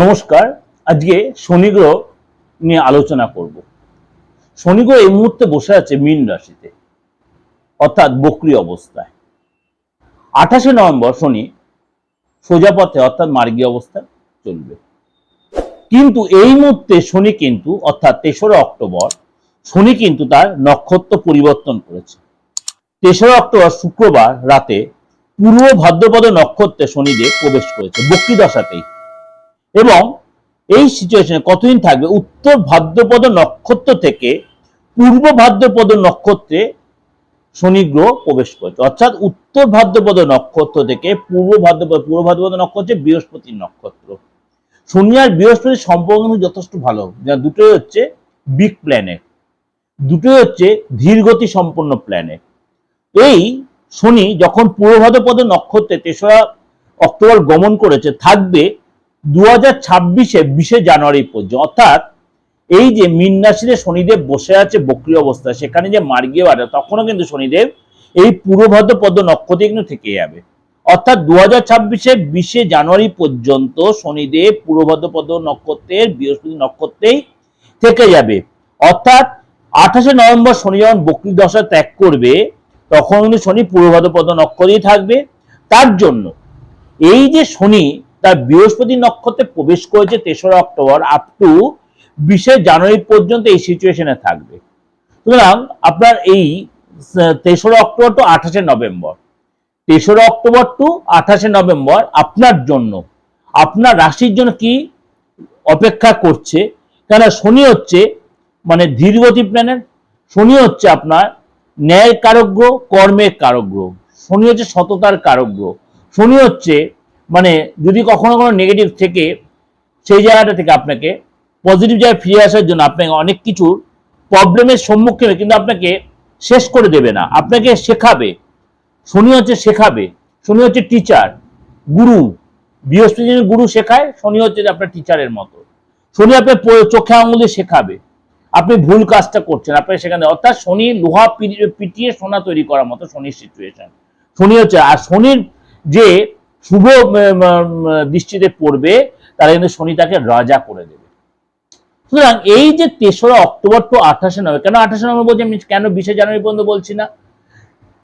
নমস্কার, আজকে শনি গ্রহ নিয়ে আলোচনা করব। শনি গ্রহ এই মুহূর্তে বসে আছে মীন রাশিতে, অর্থাৎ বক্রি অবস্থায়। আঠাশে নভেম্বর শনি সোজাপথে অর্থাৎ মার্গীয় অবস্থায় চলবে। কিন্তু এই মুহূর্তে শনি কিন্তু, অর্থাৎ তেসরা অক্টোবর, শনি কিন্তু তার নক্ষত্র পরিবর্তন করেছে। তেসরা অক্টোবর শুক্রবার রাতে পূর্ব ভাদ্রপদ নক্ষত্রে শনিদেব প্রবেশ করেছে, বক্রি দশাতেই। এবং এই সিচুয়েশনে কতদিন থাকবে? উত্তর ভাদ্রপদ নক্ষত্র থেকে পূর্ব ভাদ্রপদ নক্ষত্রে শনি গ্রহ প্রবেশ করেছে। অর্থাৎ উত্তর ভাদ্রপদ নক্ষত্র থেকে পূর্ব ভাদ্রপদ পূর্ব ভাদ্রপদ নক্ষত্রে বৃহস্পতির নক্ষত্র। শনি আর বৃহস্পতির সম্পর্ক যথেষ্ট ভালো। যা দুটোই হচ্ছে বিগ প্ল্যানেট দুটোই হচ্ছে ধীরগতি সম্পন্ন প্ল্যানেট এই শনি যখন পূর্ব ভাদ্রপদ নক্ষত্রে তেসরা অক্টোবর গমন করেছে, থাকবে দু হাজার ছাব্বিশে বিশে জানুয়ারি পর্যন্ত, অর্থাৎ এই যে মীন রাশিতে শনিদেব বসে আছে বক্রি অবস্থায়, সেখানে যে মার্গীয় বাড়ে তখনও কিন্তু শনিদেব এই পূর্বভদ্র পদ্ম নক্ষত্রে কিন্তু থেকে যাবে। অর্থাৎ দু হাজার ছাব্বিশে বিশে জানুয়ারি পর্যন্ত শনিদেব পূর্বভদ্র পদ্ম নক্ষত্রের বৃহস্পতি নক্ষত্রেই থেকে যাবে। অর্থাৎ আঠাশে নভেম্বর শনি যখন বক্রি দশা ত্যাগ করবে, তখন কিন্তু শনি পূর্বভদ্র পদ্ম নক্ষত্রেই থাকবে। তার জন্য এই যে শনি তার বৃহস্পতি নক্ষত্রে প্রবেশ করেছে তেসরা অক্টোবর আপ টু বিশে জানুয়ারি পর্যন্ত এই সিচুয়েশনে থাকবে। সুতরাং আপনার এই তেসরা অক্টোবর টু আঠাশে নভেম্বর। তেসরা অক্টোবর টু আঠাশে নভেম্বর আপনার জন্য, আপনার রাশির জন্য কি অপেক্ষা করছে? কেন শনি হচ্ছে মানে ধীরগতি প্ল্যানেট শনি হচ্ছে আপনার ন্যায় কারক কর্মের কারক শনি হচ্ছে সততার কারক শনি হচ্ছে মানে যদি কখনো কোনো নেগেটিভ থেকে সেই জায়গাটা থেকে আপনাকে পজিটিভ জায়গায় ফিরে আসার জন্য আপনাকে অনেক কিছুর প্রবলেমের সম্মুখীন কিন্তু আপনাকে শেষ করে দেবে না। আপনাকে শেখাবে। শনি হচ্ছে শেখাবে। শনি হচ্ছে টিচার গুরু বৃহস্পতি গুরু শেখায়, শনি হচ্ছে আপনার টিচারের মতো। শনি আপনার চোখে আঙুল দিয়ে শেখাবে। আপনি ভুল কাজটা করছেন আপনার সেখানে অর্থাৎ শনি লোহা পিটিয়ে সোনা তৈরি করার মতো শনির সিচুয়েশন শনি হচ্ছে আর শনির যে শুভ দৃষ্টিতে পড়বে তারা কিন্তু শনি তাকে রাজা করে দেবে। সুতরাং এই যে তেসরা অক্টোবর টু আঠাশে নভেম্বর, কেন আঠাশে নভেম্বর বলছি আমি? কেন বিশে জানুয়ারি পর্যন্ত বলছি না?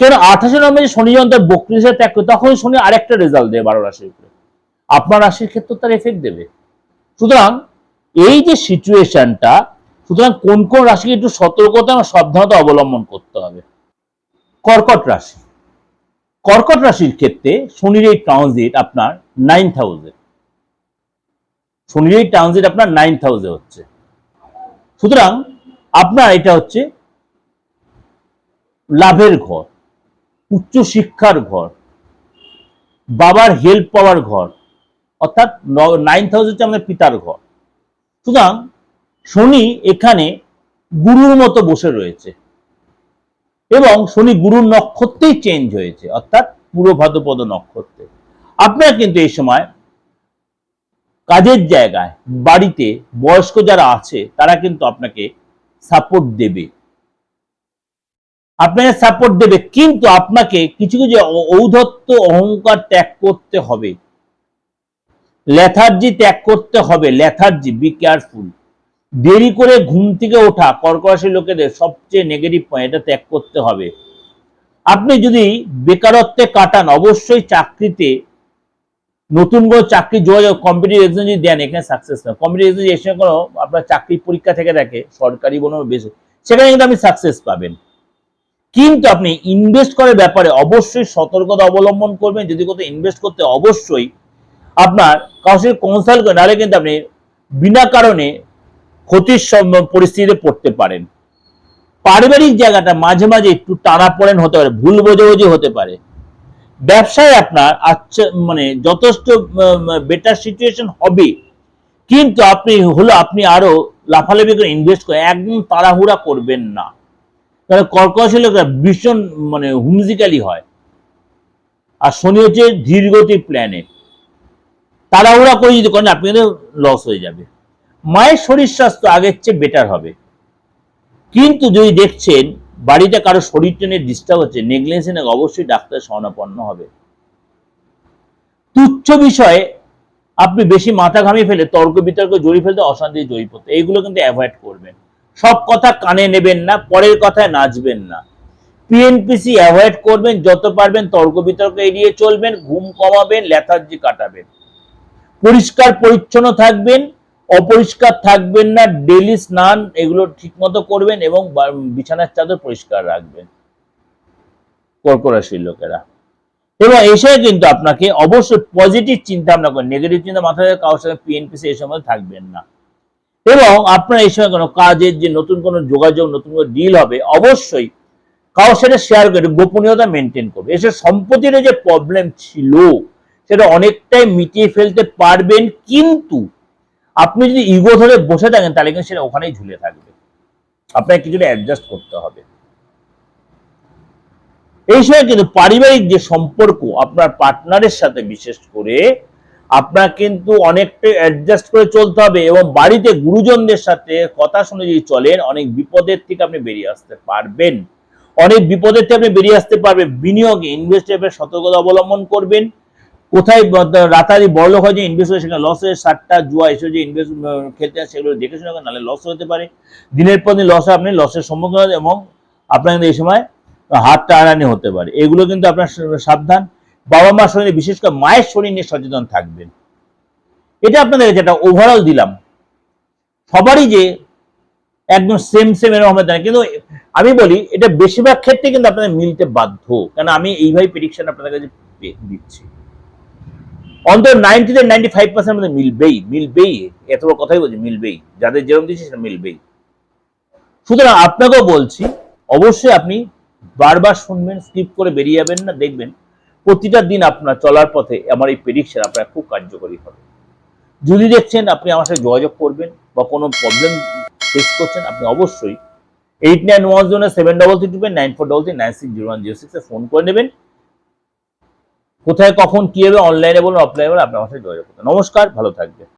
কেন আঠাশে নভেম্বর শনি যখন তার হিসেবে ত্যাগ করে, তখন শনি আরেকটা রেজাল্ট দেবে বারো রাশির উপরে। আপনার রাশির ক্ষেত্রে তার এফেক্ট দেবে। সুতরাং এই যে সিচুয়েশনটা সুতরাং কোন কোন রাশিকে একটু সতর্কতা এবং সাবধানতা অবলম্বন করতে হবে। কর্কট রাশি। কর্কট রাশির ক্ষেত্রে শনির এই ট্রানজিট আপনার নাইন থাউজেন্ড শনির এই ট্রানজিট আপনার নাইন থাউজেন্ড হচ্ছে। সুতরাং আপনার এটা হচ্ছে লাভের ঘর, উচ্চ শিক্ষার ঘর, বাবার হেল্প পাওয়ার ঘর, অর্থাৎ নাইন থাউজেন্ড আমাদের পিতার ঘর। সুতরাং শনি এখানে গুরুর মতো বসে রয়েছে। এবং শনি গুরুর নক্ষত্রেই চেঞ্জ হয়েছে, অর্থাৎ পুরো ভাদ্রপদ নক্ষত্রে। আপনারা কিন্তু এই সময় কাজের জায়গায়, বাড়িতে বয়স্ক যারা আছে, তারা কিন্তু আপনাকে সাপোর্ট দেবে। আপনাকে সাপোর্ট দেবে, কিন্তু আপনাকে কিছু কিছু ঔ- ঔদ্ধত্য অহংকার ত্যাগ করতে হবে। লেথার্জি ত্যাগ করতে হবে লেথার্জি বি কেয়ারফুল দেরি করে ঘুম থেকে ওঠা কর্করাশি লোকেদের সবচেয়ে নেগেটিভ পয়েন্ট এটা ত্যাগ করতে হবে। আপনি যদি বেকারত্বে কাটান, অবশ্যই চাকরিতে নতুন কোনো চাকরি, যোগাযোগ কম্পিটিভ এক্সাম যদি দেন, এখানে সাকসেস না। কম্পিটিভ এক্সাম এসে কোনো আপনার চাকরি পরীক্ষা থেকে থাকে সরকারি বলুন বেশি, সেখানে কিন্তু আপনি সাকসেস পাবেন। কিন্তু আপনি ইনভেস্ট করার ব্যাপারে অবশ্যই সতর্কতা অবলম্বন করবেন। যদি কোথাও ইনভেস্ট করতে, অবশ্যই আপনার সাথে কনসাল্ট করেন নাহলে কিন্তু আপনি বিনা কারণে ক্ষতির সম- পরিস্থিতিতে পড়তে পারেন। পারিবারিক জায়গাটা মাঝে মাঝে একটু টানা পড়েন হতে পারে, ভুল বোঝাবুঝি হতে পারে। ব্যবসায় আপনার আচ্ছা মানে যথেষ্ট বেটার সিচুয়েশন হবে। কিন্তু আপনি হলো, আপনি আরও লাফালাফি করে ইনভেস্ট করে একদম তাড়াহুড়া করবেন না। কারণ কর্কশ ভীষণ মানে হুমজিক্যালি হয়। আর শনি হচ্ছে ধীরগতির প্ল্যানেট তাড়াহুড়া করে যদি করেন আপনি কিন্তু লস হয়ে যাবে। মায়ের শরীর স্বাস্থ্য আগের চেয়ে বেটার হবে। কিন্তু যদি দেখছেন, বাড়িতে কারও শরীর টেনে ডিস্টার্ব হচ্ছে নেগলেন্সে অবশ্যই ডাক্তার শরণাপন্ন হবে। তুচ্ছ বিষয়ে আপনি বেশি মাথা ঘামিয়ে ফেলে, তর্ক বিতর্ক, জড়িয়ে ফেলতে অশান্তি জড়িয়ে পড়তে এইগুলো কিন্তু অ্যাভয়েড করবেন। সব কথা কানে নেবেন না, পরের কথায় নাচবেন না। পিএনপিসি অ্যাভয়েড করবেন, যত পারবেন তর্ক বিতর্ক এড়িয়ে চলবেন, ঘুম কমাবেন লেথার্জি কাটাবেন। পরিষ্কার, পরিচ্ছন্ন থাকবেন অপরিষ্কার থাকবেন না ডেলি স্নান এগুলো ঠিকমতো করবেন এবং বিছানার চাদর পরিষ্কার রাখবেন। কর্কট রাশির লোকেরা। এবং এসে কিন্তু আপনাকে অবশ্যই পজিটিভ চিন্তা ভাবনা করেন নেগেটিভ চিন্তা মাথায় কারোর সঙ্গে পিএনপিসি এই সময় থাকবেন না। এবং আপনার এই সময় কোনো কাজের যে নতুন কোনো যোগাযোগ, নতুন কোনো ডিল হবে, অবশ্যই কারোর সাথে শেয়ার করে, গোপনীয়তা মেনটেন করবে। এসে সম্পত্তির যে প্রবলেম ছিল, সেটা অনেকটাই মিটিয়ে ফেলতে পারবেন, কিন্তু আপনি যদি ইগো ধরে বসে থাকেন, তাহলে কিন্তু সেটা ওখানেই ঝুলে থাকবে। আপনাকে কিছুটা অ্যাডজাস্ট করতে হবে। এই সময় কিন্তু পারিবারিক যে সম্পর্ক আপনার পার্টনারের সাথে বিশেষ করে, আপনার কিন্তু অনেকটাই অ্যাডজাস্ট করে চলতে হবে এবং বাড়িতে গুরুজনদের সাথে কথা শুনে যদি চলেন, অনেক বিপদের থেকে আপনি বেরিয়ে আসতে পারবেন। অনেক বিপদের থেকে আপনি বেরিয়ে আসতে পারবেন। বিনিয়োগে ইনভেস্টের সতর্কতা অবলম্বন করবেন। কোথায় রাতারি বড় হয় যে ইনভেস্ট হয় সেখানে লস হয়ে, সাতটা জুয়া এসে যে ইনভেস্ট খেলতে হয় সেগুলো দেখে শুনে নাহলে লস হতে পারে। দিনের পর দিন লসে আপনি লসের সম্মুখীন হন এবং আপনার কিন্তু এই সময় হাত টানানি হতে পারে। এগুলো কিন্তু আপনার সাবধান। বাবা মার শরীরে বিশেষ করে মায়ের শরীর নিয়ে সচেতন থাকবেন। এটা আপনাদের যেটা ওভারঅল দিলাম। সবারই যে একদম সেম সেম এরকম হবে না। কিন্তু আমি বলি, এটা বেশিরভাগ ক্ষেত্রে কিন্তু আপনাদের মিলতে বাধ্য। কেন আমি এইভাবে প্রেডিকশন আপনাদের কাছে দিচ্ছি। অন্তত নাইনটি থেকে নাইনটি ফাইভ পার্সেন্ট মধ্যে মিলবেই মিলবেই এত বড় কথাই বলছি মিলবেই যাদের যেরকম দিচ্ছি সেটা মিলবেই সুতরাং আপনাকেও বলছি, অবশ্যই আপনি বারবার শুনবেন স্কিপ করে বেরিয়ে যাবেন না, দেখবেন প্রতিটা দিন আপনার চলার পথে আমার এই প্রেডিকশন আপনার খুব কার্যকরী হবে। যদি দেখছেন আপনি আমার সাথে যোগাযোগ করবেন বা কোনো প্রবলেম ফেস করছেন, আপনি অবশ্যই eight nine one zero seven double three two nine four double three nine six zero one zero সিক্সে ফোন করে নেবেন। কোথায়, কখন, কি হবে অনলাইনে বলুন অফলাইনে বলুন, আপনার সাথে যোগাযোগ করতে নমস্কার, ভালো থাকবেন।